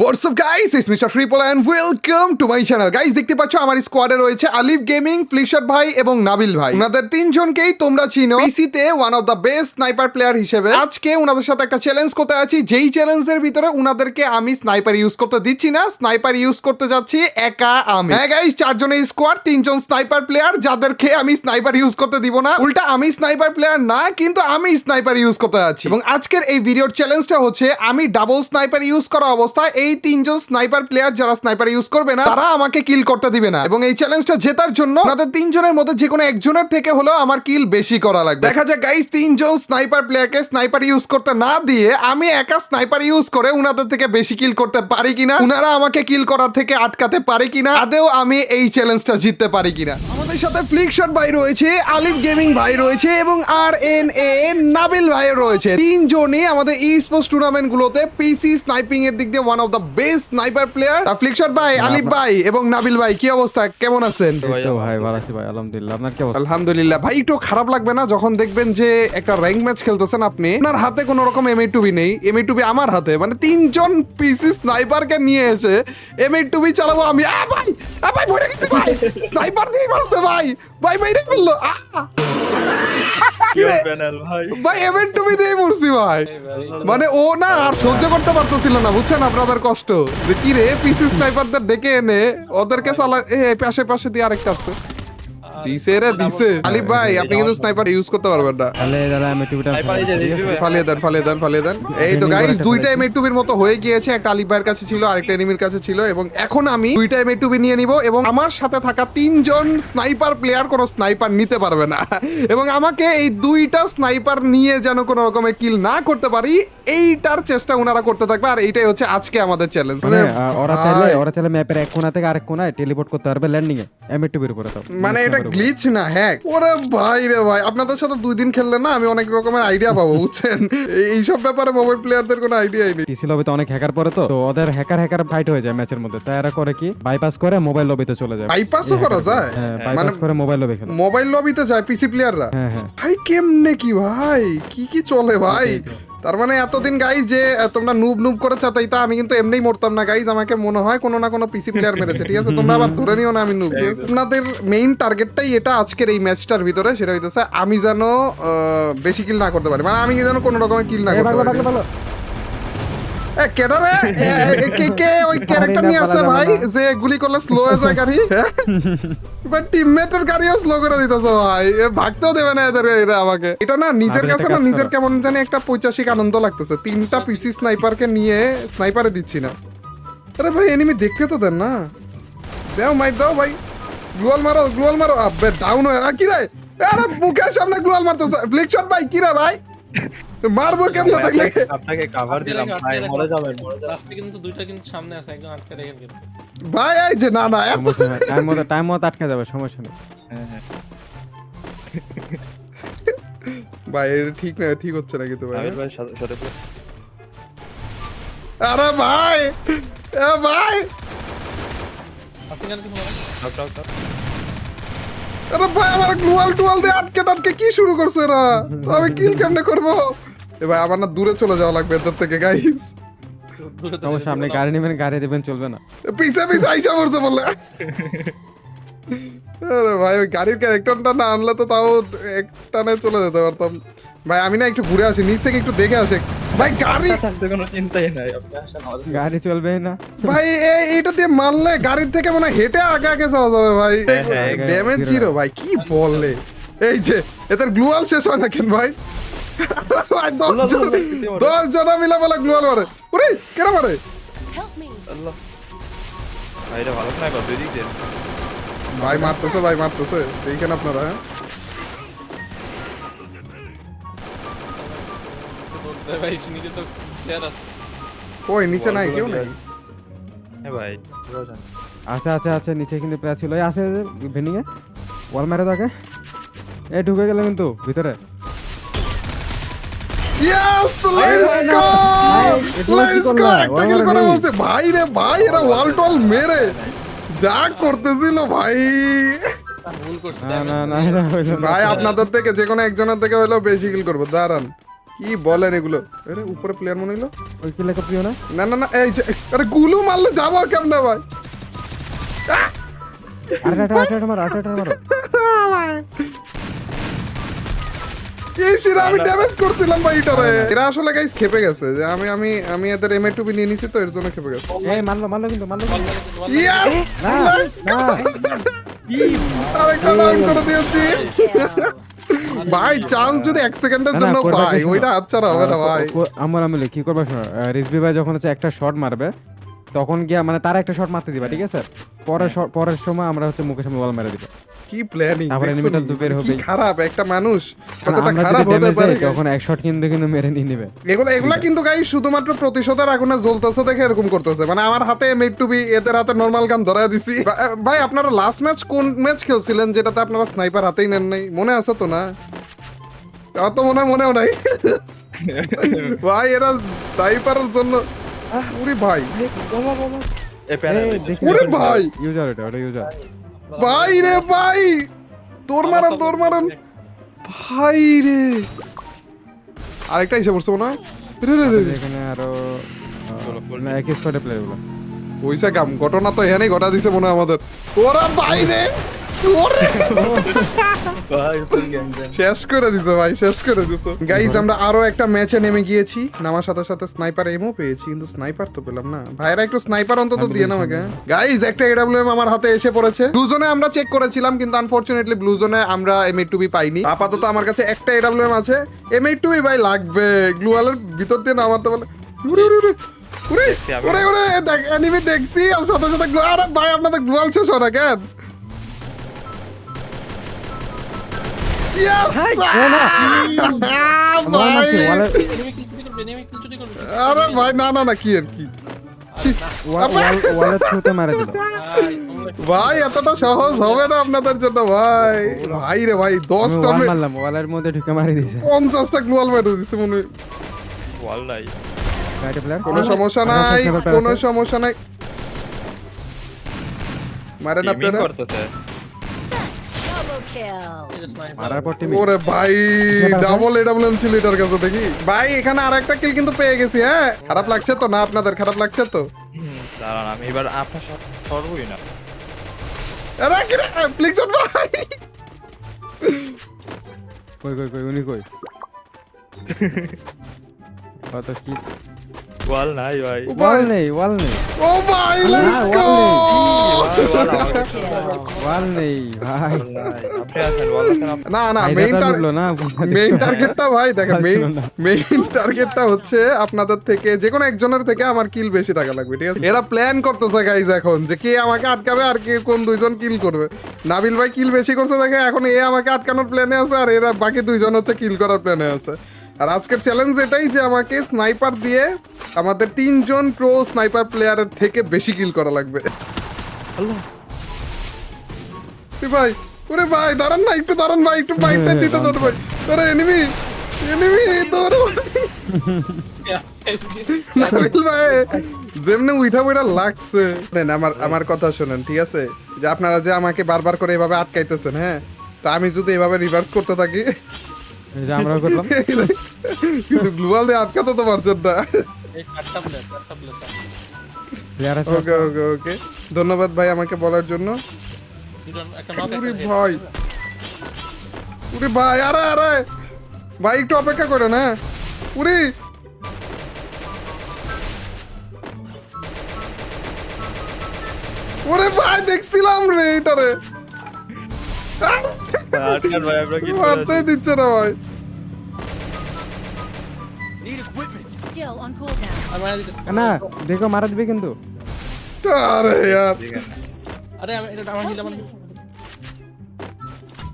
WhatsApp guys it's mister triple and welcome to my channel guys দেখতে পাচ্ছ, আমার স্কোয়াডে রয়েছে আলিফ গেমিং ফ্লিশার ভাই এবং নাবিল ভাই। ওনাদের তিনজনকেই তোমরা চিনো। পিসিতে one of the best sniper player হিসেবে। আজকে ওনাদের সাথে একটা চ্যালেঞ্জ করতে আছি। যেই চ্যালেঞ্জের ভিতরে ওনাদেরকে আমি স্নাইপার ইউজ করতে দিচ্ছি না স্নাইপার ইউজ করতে যাচ্ছি একা আমি। হ্যাঁ গাইস চারজনের স্কোয়াড তিনজন স্নাইপার প্লেয়ার যাদেরকে আমি স্নাইপার ইউজ করতে দিব না। উল্টা আমি স্নাইপার প্লেয়ার না, কিন্তু আমি স্নাইপার ইউজ করতে যাচ্ছি। এবং আজকের এই ভিডিওর চ্যালেঞ্জটা হচ্ছে, আমি ডাবল স্নাইপার ইউজ করা অবস্থায় এই তিনজন স্নাইপার প্লেয়ার যারা স্নাইপার ইউজ করবে না, তারা আমাকে কিল করতে দিবে না। এবং এই চ্যালেঞ্জটা জেতার জন্য তাদের তিনজনের মধ্যে যে কোনো একজনের থেকে হলেও আমার কিল বেশি করা লাগবে। দেখা যায় গাইস তিনজন স্নাইপার প্লেয়ারকে স্নাইপার ইউজ করতে না দিয়ে আমি একা স্নাইপার ইউজ করে উনাদের থেকে বেশি কিল করতে পারি কিনা, উনারা আমাকে কিল করার থেকে আটকাতে পারে কিনা, আদেও আমি এই চ্যালেঞ্জটা জিততে পারি কিনা। আমাদের সাথে ফ্লিক শট ভাই রয়েছে আলিফ গেমিং ভাই রয়েছে এবং আর এন এ নাবিল ভাই রয়েছে। তিনজনই আমাদের ই স্পোর্টস টুর্নামেন্ট গুলোতে পিসি স্নাইপিং এর দিক দিয়ে one of the best sniper player flickshot ভাই আলিফ ভাই। এবং নাবিল ভাই কি অবস্থা? কেমন আছেন? ভাই ভালো আছি ভাই আলহামদুলিল্লাহ। আপনার কি অবস্থা? আলহামদুলিল্লাহ। ভাই একটু খারাপ লাগবে না যখন দেখবেন যে একটা র্যাঙ্ক ম্যাচ খেলতেছেন আপনি? আপনার হাতে কোনো রকম এম টুবি নেই। এম টুবি আমার হাতে। মানে তিনজন পিসি স্নাইপারকে নিয়ে এসে এম টুবি চালাবো আমি। আ ভাই! আ ভাই মরে গেছি ভাই! স্নাইপার দিয়ে মারছে ভাই! ভাই মেরে ফেলল। আ! ভাই? ভাই? টু টুবি দিয়ে মরছি ভাই। মানে ও না আর সহ্য করতে পারতেছিল না বুঝছেন আপনাদের কষ্ট। যে কি রে পিসি স্নাইপারদের ডেকে এনে ওদেরকে চালা এই পাশে পাশে দিয়ে আরেকটা আছে দিছে রে দিছে। আলিফ ভাই আপনি কিন্তু স্নাইপার ইউজ করতে পারবেন না। তাহলে দাদা আমি? ফালিয়ে দেন ফালিয়ে দেন ফালিয়ে দেন। এই তো গাইস দুইটা টুবির মতো হয়ে গিয়েছে। একটা আলিফ ভাইয়ের কাছে ছিল আরেকটা এনিমির কাছে ছিল এবং এখন আমি দুইটা টুবি নিয়ে নিব এবং আমার সাথে থাকা তিনজন স্নাইপার প্লেয়ার কোনো স্নাইপার নিতে পারবে না। এবং আমাকে এই দুইটা স্নাইপার নিয়ে যেন কোনো রকমের কিল না করতে পারি এইটার চেষ্টা ওনারা করতে থাকবে। আর এইটাই হচ্ছে আজকে আমাদের চ্যালেঞ্জ মানে ওরা চাইলে ওরা চাইলে ম্যাপের এক কোণা থেকে আরেক কোণায় টেলিপোর্ট করতে পারবে ল্যান্ডিং এ উপরে তো। মানে এটা গ্লিচ না হ্যাক ওরে ভাই রে ভাই আপনাদের সাথে দুই দিন খেললে না আমি অনেক রকমের আইডিয়া পাবো বুঝছেন? এই- এইসব ব্যাপারে মোবাইল প্লেয়ারদের কোনো আইডিয়াই নেই। পিসি লবিতে অনেক হ্যাকার পরে তো তো ওদের হ্যাকার হ্যাকার ফাইট হয়ে যায় ম্যাচের মধ্যে। তাই এরা করে কি? বাইপাস করে মোবাইল লবিতে চলে যায়। বাইপাসও করা যায়? হ্যাঁ মানে বাইপাস করে মোবাইল লবি খেলে। মোবাইল লবিতে যায় পিসি প্লেয়াররা হ্যাঁ হ্যাঁ। ভাই কেমনে কি ভাই? কি কি চলে ভাই? তার মানে এতদিন গাইজ যে তোমরা নুব নুব করে চাতাইতা আমি কিন্তু এমনিই মরতাম না গাইজ আমাকে মনে হয় কোনো না কোনো পিসি প্লেয়ার মেরেছে, ঠিক আছে? তোমরা আবার ধরে নিও না আমি নুব তোমাদের মেইন টার্গেটটাই এটা আজকের এই ম্যাচটার ভিতরে, সেটা হইতেছে আমি যেন বেশি কিল না করতে পারি। মানে আমি যেন কোনো রকমের কিল না করতে পারি। ভাগলো, ভাগলো। এ, কেডা রে? এ, এ, কে কে ওই ক্যারেক্টার নিয়ে আসছে ভাই? যে গুলি। করলে স্লো হয়ে যায় গাড়ি বাট টিমমেটের গাড়িও স্লো করে দিতেছে ভাই। এ ভাগতেও দেবে না এদের এরা আমাকে। এটা না নিজের কাছে না নিজের কেমন জানি একটা পৈচাসিক আনন্দ লাগতেছে। তিনটা পিসি স্নাইপারকে নিয়ে স্নাইপারে দিচ্ছি না। আরে ভাই এনিমি দেখতে তো দেন না। দেও মাইট দাও ভাই। গ্লোয়াল মারো গ্লোয়াল মারো। আবে ডাউন হয়ে কি রে? আরে মুখের সামনে গ্লোয়াল মারতেছে। ফ্লিক শট ভাই কি রে ভাই? মারবো কেমনে থাকলে আপনাকে কভার দিলাম ভাই মরে যাবেন। লাস্টে কিন্তু দুইটা কিন্তু সামনে আছে একদম আটকে রেখে কিন্তু ভাই এই যে না না এত টাইম মতো টাইম মতো আটকে যাবে সমস্যা নেই। ভাই এটা ঠিক না ঠিক হচ্ছে না কিন্তু ভাই আমির ভাই সাথে সাথে আরে ভাই এ ভাই। আরে ভাই আমার গ্লুয়াল টুয়াল দিয়ে আটকে টাটকে কি শুরু করছে এরা? তো আমি কিল কেমনে করব? এ ভাই আমার না দূরে চলে যাওয়া লাগবে এদের থেকে গাইস দূরে তো সমস্যা আপনি গাড়ি নেবেন গাড়ি দেবেন চলবে না। পিছে পিছে আইসা পড়ছে বলে আরে ভাই ওই গাড়ির ক্যারেক্টারটা না আনলে তো তাও এক টানে চলে যেতে পারতাম। ভাই আমি না একটু ঘুরে আসি নিচ থেকে একটু দেখে আসি। ভাই গাড়ি কোনো চিন্তাই নাই আপনি আসেন আমাদের গাড়ি চলবে না। ভাই এ- এইটা দিয়ে মারলে গাড়ির থেকে মনে হয় হেঁটে আগে আগে যাওয়া যাবে ভাই। হ্যাঁ, ড্যামেজ হ্যাঁ, জিরো ভাই কি বললে? এই যে এদের গ্লুয়াল শেষ হয় না কেন ভাই, দশ জন- জনা মিলে বলে গ্লুয়াল মারে? কেন ভাই মারতেছে ভাই মারতেছে। আপনারা হ্যাঁ? নিচে ওই নাই কেউ নাই? ভাই আচ্ছা আচ্ছা আচ্ছা নিচে কিন্তু প্লেয়ার ছিল। আছে ভেনিং এ ওয়াল মেরে তাকে এ ঢুকে গেলে কিন্তু ভিতরে। ইয়েস লেটস গো কি লেটস গো একটা কিল করে বলছে ভাই রে ভাই এরা ওয়াল টল মেরে যা করতেছিল ভাই হইল ভাই আপনাদের থেকে যে কোনো একজনের থেকে হলেও বেশি কিল করব দাঁড়ান কি বলেন এগুলো আরে উপরে প্লেয়ার মনে হলো ওই কিলে প্রিয় না না না না এই যে আরে গুলু মারলে যাব কেমনে ভাই আরে আটা আটা মারো আটা আটা মারো এই শিরা আমি ড্যামেজ করছিলাম ভাই এটারে। এরা আসলে গাইস খেপে গেছে। যে আমি আমি আমি এদের এমএ টুবি নিয়ে নিছি তো এর জন্য খেপে গেছে। এই মারলো মারলো কিন্তু মারলো ইয়েস না না আরেকটা ডাউন করে দিয়েছি। ভাই চান্স যদি এক সেকেন্ডের না, না, জন্য পাই ওইটা আচ্ছা হবে না ভাই। আমার আমি কি করব শোনো? ভাই যখন হচ্ছে একটা শট মারবে তখন গিয়া মানে তার একটা শট মারতে দিবা ঠিক আছে? পরের পরের সময় আমরা হচ্ছে মুখের সামনে বল মেরে দিব। কি প্ল্যানিং তারপরে এনিমিটা তো বের কি খারাপ? একটা মানুষ কতটা খারাপ হতে পারে? তখন এক শট কিন্তু কিন্তু মেরে নিয়ে নেবে। এগুলো এগুলা কিন্তু গাই শুধুমাত্র প্রতিশোধের আগুনে জ্বলতেছে দেখে এরকম করতেছে। মানে আমার হাতে মেড টু বি এদের হাতে নর্মাল গান ধরায় দিছি। ভাই আপনারা লাস্ট ম্যাচ কোন ম্যাচ খেলছিলেন যেটাতে আপনারা স্নাইপার হাতেই নেন নাই? মনে আছে তো না? আমার তো মনে হয় মনেও নাই। ভাই এরা স্নাইপারের জন্য উরি ভাই। ভাই! ইউজার এটা ওটা ইউজার ভাই রে ভাই! তোর মারান তোর মারান। ভাই রে! আরেকটা এসে পড়ছে মনে হয়? রে রে। এখানে আরও বলো, বলো। না একই স্কোয়াডে প্লেয়ারগুলো। ওইসা কাম ঘটনা তো এখানেই ঘটা দিছে মনে হয় আমাদের। ওরা বাইরে শেষ করে দিছে ভাই শেষ করে দিছে। গাইস আমরা আরও একটা ম্যাচে নেমে গিয়েছি। নামার সাথে সাথে স্নাইপার এমও পেয়েছি কিন্তু স্নাইপার তো পেলাম না। ভাইরা একটু স্নাইপার অন্তত দিয়ে না আমাকে। গাইস একটা এডব্লিউএম আমার হাতে এসে পড়েছে। ব্লু জোনে আমরা চেক করেছিলাম কিন্তু আনফরচুনেটলি ব্লু জোনে আমরা এম এইট টু বি পাইনি। আপাতত আমার কাছে একটা এডব্লিউএম আছে। এম এইট টু বি ভাই লাগবে। গ্লুয়ালের ভিতর দিয়ে নামাতে বলে দেখছি দেখ সাথে সাথে আরে ভাই আপনাদের গ্লুয়াল শেষ হয় না কেন? আরে ভাই না না না কি আর কি? ভাই, এতটা সহজ হবে না আপনাদের জন্য ভাই। ভাই রে ভাই দশটা মারলাম ওয়ালের মধ্যে ঢুকে মারি দিছে। পঞ্চাশটা গ্লোয়াল মেরে দিচ্ছে মনে হয়। ওয়াল নাই। কোনো সমস্যা নাই কোনো সমস্যা নাই। মারেন আপনারা। ওরে ভাই ডাবল এডাবল ছিল এটার কাছে দেখি। ভাই এখানে আর একটা কিল কিন্তু পেয়ে গেছি হ্যাঁ? খারাপ লাগছে তো? না আপনাদের খারাপ লাগছে তো? দাঁড়ান আমি এবার আপনার সাথে সরবই না। আরে কি ফ্লিকশন ভাই! কই কই কই উনি কই? কত কি ওয়াল নাই ভাই ওয়াল নেই ওয়াল নেই ও ভাই লেটস গো ওয়াল নেই ভাই না না মেইন মেইন টার্গেটটা ভাই দেখেন মেইন মেইন টার্গেটটা হচ্ছে আপনাদের থেকে যে কোনো একজনের থেকে আমার কিল বেশি টাকা লাগবে ঠিক আছে? এরা প্ল্যান করতেছে গাইজ এখন যে কে আমাকে আটকাবে আর কে কোন দুইজন কিল করবে। নাবিল ভাই কিল বেশি করছে দেখে এখন এ আমাকে আটকানোর প্ল্যানে আছে আর এরা বাকি দুইজন হচ্ছে কিল করার প্ল্যানে আছে। আর আজকের চ্যালেঞ্জ এটাই যে আমাকে স্নাইপার দিয়ে আমাদের তিনজন প্রো স্নাইপার প্লেয়ারের থেকে বেশি কিল করা লাগবে। ভাই ওরে ভাই দাঁড়ান না একটু দাঁড়ান ভাই একটু বাইকটা দিতে দাঁড়ান ভাই। আরে এনিমি এনিমি দৌড়ো ভাই যেমনি উইঠা বইটা লাগছে। আমার আমার কথা শোনেন ঠিক আছে? যে আপনারা যে আমাকে বারবার করে এভাবে আটকাইতেছেন হ্যাঁ? তা আমি যদি এভাবে রিভার্স করতে থাকি এই যে আমরাও করলাম। কিন্তু গ্লোবাল দিয়ে আটকাতে তো পারছেন না। ওকে ওকে ওকে। ধন্যবাদ ভাই আমাকে বলার জন্য। উরে ভাই। উরে ভাই আরে আরে। ভাই একটু অপেক্ষা করে না উরি ওরে ভাই দেখছিলাম রে এটারে মারতেই দিচ্ছে না ভাই। না দেখো মারা দিবে কিন্তু আরে यार আরে আমি- এটা আমার heal, আমার heal।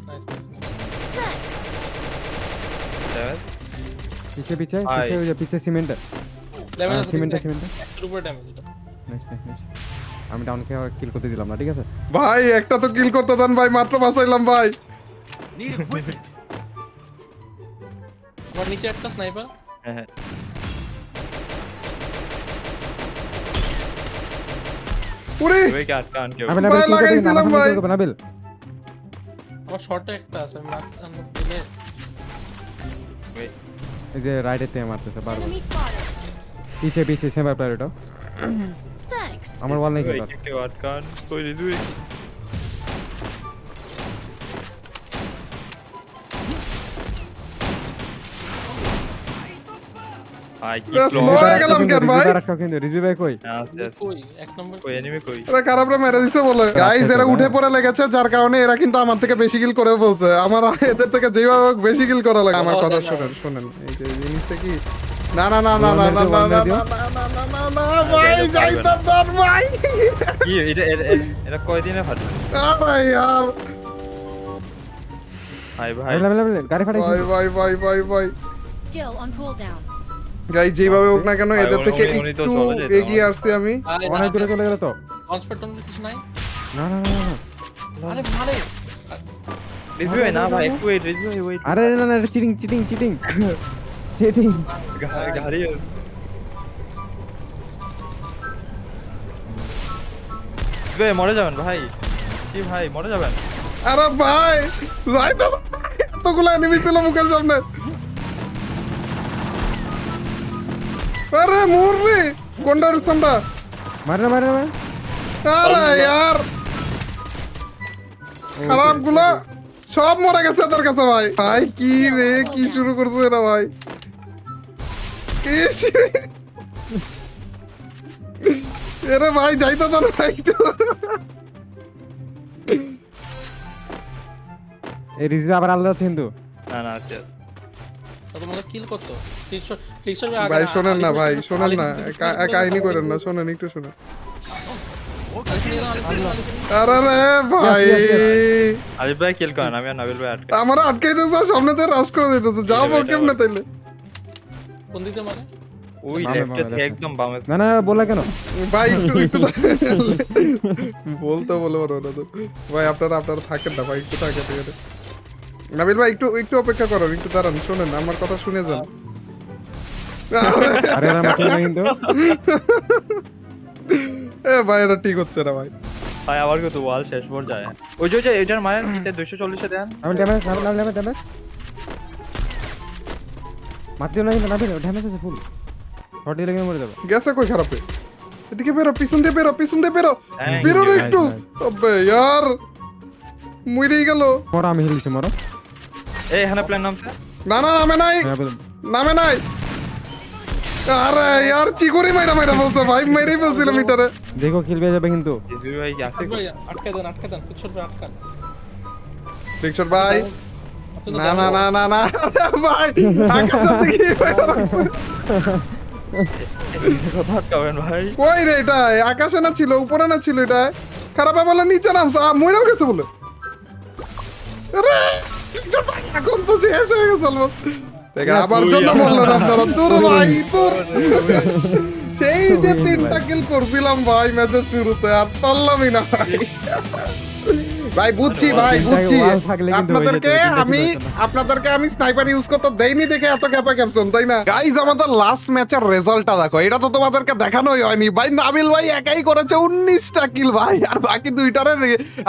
Nice, nice, nice। Thanks. Damage? পিছে পিছে ভাই। পিছে ওই যে পিছে সিমেন্টে Damage আছে সিমেন্টে তিনটা, সিমেন্টে একটার উপরে damage এটা। আমি ডাউনকে কিল করতে দিলাম না ঠিক আছে ভাই একটা তো কিল করতে দেন ভাই মাত্র বাঁচাইলাম ভাই Need equipment. What is और नीचे अटका स्नाइपर पूरे वे क्या अटका उनके ऊपर मैं लगा तो इसे लंबा तो है बना बिल और शॉट है एकटा से मार हम लोग के वे इधर राइट देते मारते से बार बार पीछे पीछे से बार प्लेयर हटाओ थैंक्स हमारे वाले नहीं कर रहा कोई नहीं কি হয়ে গেলাম কেন ভাই? আরেকটা কিন্তু রিজভি ভাই কই? কই? এক নম্বর কই এনিমি কই? এরা খারাপরা মেরে দিছে বলে। গাইস এরা উঠে পড়ে লেগেছে যার কারণে এরা কিন্তু আমার থেকে বেশি কিল করে বলছে আমার এদের থেকে যেভাবে বেশি কিল করা লাগে। আমার কথা শুনেন শুনেন। এই যে জিনিসটা কি? না না না না না না না না না না না ভাই যাইতে দান ভাই। কি এটা এটা- কয়দিনে ফাটবে আরে यार ভাই। ভাই গাড়ি ফাটাই ভাই ভাই ভাই ভাই ভাই। Skill on cooldown. গাই যেভাবে হোক না কেন এদের থেকে একটু এগিয়ে আসছি আমি। অনেক দূরে চলে গেল তো। ট্রান্সফার ট্রান্সফার কিছু নাই? না না না আরে মারে। রিজু ভাই না ভাই একটু ওয়েট রিজু ভাই ওয়েট আরে না না চিটিং চিটিং চিটিং চিটিং গাড়ি বে মরে যাবেন ভাই। কি ভাই মরে যাবেন? আরে ভাই যাই তো এতগুলো এনিমি ছিল মুখের সামনে। ಬರ್ರೆ ಮೂರ್ರಿ ಗೊಂಡಾರ ಸಂಬ ಮರ್ರ ಮರ್ರ ಯಾರ ಯಾರ್ খারাপগুলো সব মরে গেছে তোর কাছে ভাই ভাই কি রে কি শুরু করছে না ভাই এরে ভাই যাইতো তোর ভাই এই রিজি আবার আলাদা আছে হিন্দু না না আছে তোমাকে কিল করতো ভাই শোনেন না ভাই শোনেন না কাহিনী করেন না শোনেন একটু শোনেন। আরে ভাই। আলিফ ভাই কিল করেন আমি আর নাবিল ভাই আটকে আমার আটকাইতেছে সামনে থেকে রাশ করে দিতেছে। যাও কেমনে তাইলে? কোন দিকে মারে ওই লেফটে বামে, থেকে left. একদম বামে। না না বললা কেন? ভাই একটু একটু বলতে বলে পারব না তো। ভাই আপনারা আপনারা থাকেন না ভাই একটু থাকেন ঠিক আছে। নাবিল ভাই একটু একটু অপেক্ষা করুন একটু দাঁড়ান শোনেন আমার কথা শুনে যান। এ ভাই এটা ঠিক হচ্ছে না ভাই। ভাই আবার কত ওয়াল শেষ পর যায় ওই যে ওই যে এটার মায়ের নিচে 240 এ দেন। আমি ড্যামেজ না না ড্যামেজ ড্যামেজ মারতে না কিন্তু না ড্যামেজ আছে ফুল শর্ট দিলে কিন্তু মরে যাবে। গেছে কই খারাপে এদিকে বেরো পিছন দিয়ে বেরো পিছন দিয়ে বেরো। Thank বেরো রে একটু। আবে यार মুইরেই গেল। মরো আমি হিলছি মরো। এই এখানে প্ল্যান নামছে। না না নামে নাই। হ্যাঁ, নামে নাই। আরে यार চিকুরি মাইরা মাইরা বলছে ভাই মেরেই ফেলছিল মিটারে দেখো কিল পেয়ে যাবে কিন্তু। রিজু ভাই আছে। ভাই আটকে দেন আটকে দেন ভাই আটকান। ভাই। না না না না না ভাই মাইরা রাখছে। কথা ভাই কই রে এটা? আকাশে না ছিল উপরে না ছিল এটা? খারাপ বলে নিচে নামছে। মইরাও গেছে বলে। আরে ভাই এখন তো শেষ হয়ে গেছে অলমোস্ট দেখে আবার জন্য বললেন আপনারা তোর ভাই তোর সেই যে তিনটা কিল করছিলাম ভাই ম্যাচের শুরুতে আর পারলামই না ভাই। ভাই বুঝছি ভাই বুঝছি। আপনাদেরকে আমি। আপনাদেরকে আমি স্নাইপার ইউজ করতে দেইনি দেখে এত ক্যাপা ক্যাপশন তাই না? গাইজ আমাদের লাস্ট ম্যাচের রেজাল্টটা দেখো এটা তো তোমাদেরকে দেখানোই হয়নি। ভাই নাবিল ভাই একাই করেছে উনিশটা কিল ভাই আর বাকি দুইটারে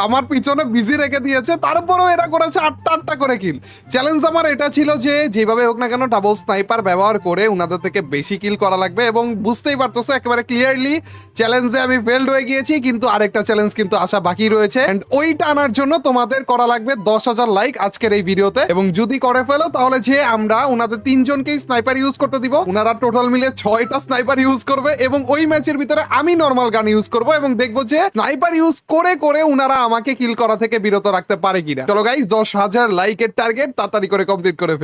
আমার পিছনে বিজি রেখে দিয়েছে তারপরেও এরা করেছে আটটা আটটা করে কিল চ্যালেঞ্জ আমার এটা ছিল যে যেভাবে হোক না কেন ডাবল স্নাইপার ব্যবহার করে উনাদের থেকে বেশি কিল করা লাগবে এবং বুঝতেই পারতেছো একেবারে ক্লিয়ারলি চ্যালেঞ্জে আমি ফেল্ড হয়ে গিয়েছি কিন্তু আরেকটা চ্যালেঞ্জ কিন্তু আসা বাকি রয়েছে। এন্ড ওইটা আনার জন্য তোমাদের করা লাগবে দশ হাজার লাইক আজকের এই ভিডিওতে। এবং যদি করে ফেলো, তাহলে যে আমরা ওনাদের তিনজনকেই স্নাইপার ইউজ করতে দিব। ওনারা টোটাল মিলে ছয়টা স্নাইপার ইউজ করবে এবং ওই ম্যাচের ভিতরে আমি নর্মাল গান ইউজ করব এবং দেখব যে স্নাইপার ইউজ করে করে ওনারা আমাকে কিল করা থেকে বিরত রাখতে পারে কিনা। চলো গাইজ দশ হাজার লাইকের টার্গেট তাড়াতাড়ি করে কমপ্লিট করে ফেলি।